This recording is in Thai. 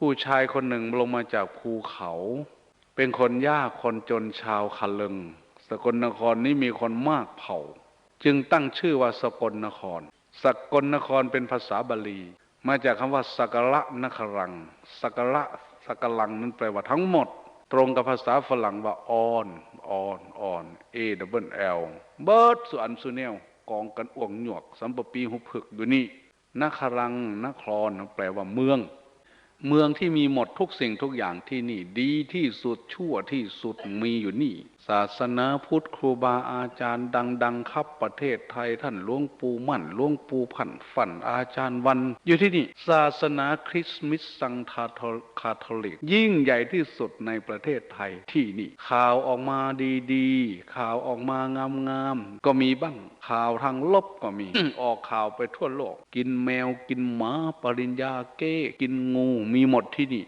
ผู้ชายคนหนึ่งลงมาจากภูเขา เป็นคนยากคนจนชาวคาลึง สกลนครนี้มีคนมากเผ่า จึงตั้งชื่อว่าสกลนคร สกลนครเป็นภาษาบาลี มาจากคำว่าสักระนครังสักระสักลังนั้นแปลว่าทั้งหมด ตรงกับภาษาฝรั่งว่าออนออนออน A double L เบิร์ดสุอันสุเนวกองกันอ่วงหยวกสัมปปีหุบผึกอยู่นี่นครังนครแปลว่าเมือง เมืองที่มีหมดทุกสิ่งทุกอย่างที่นี่ ดีที่สุดชั่วที่สุดมีอยู่นี่ ศาสนาพุทธครูบาอาจารย์ ดัง ๆ ครับประเทศไทยท่านหลวงปู่มั่นหลวงปู่พันฝันอาจารย์วัน อยู่ที่นี่ ศาสนาคริสต์มิสสังคาคาทอลิก ยิ่งใหญ่ที่สุดในประเทศไทยที่นี่ ข่าวออกมาดีๆ ข่าวออกมางามๆก็มีบ้าง ข่าวทางลบก็มี ออกข่าวไปทั่วโลก กินแมวกินหมาปริญญาเก้กินงูมีหมดที่นี่